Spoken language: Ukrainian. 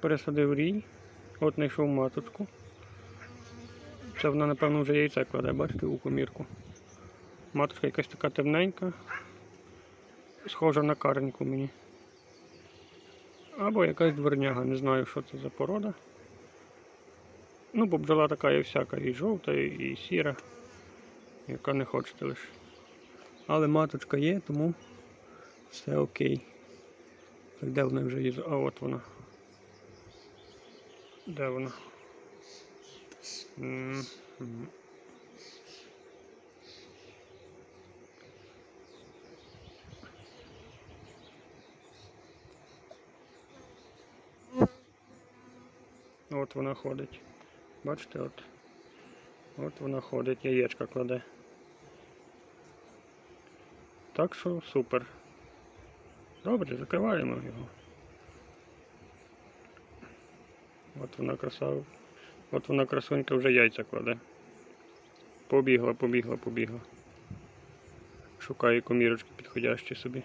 Пересадив рій. От знайшов маточку. Це вона, напевно, вже яйце кладе, бачите, у комірку. Маточка якась така темненька. Схожа на кареньку мені. Або якась дверняга, не знаю, що це за порода. Ну, бо бджола така є всяка, і жовта, і сіра, яка не хочете лише. Але маточка є, тому все окей. Так, де вона вже є? А от вона. Де вона? От вона ходить. Бачите, от. От вона ходить, яєчка кладе. Так що супер. Добре, закриваємо його. От вона красава. От вона красунька вже яйця кладе. Побігла, побігла, побігла. Шукає комірочки підходящі собі.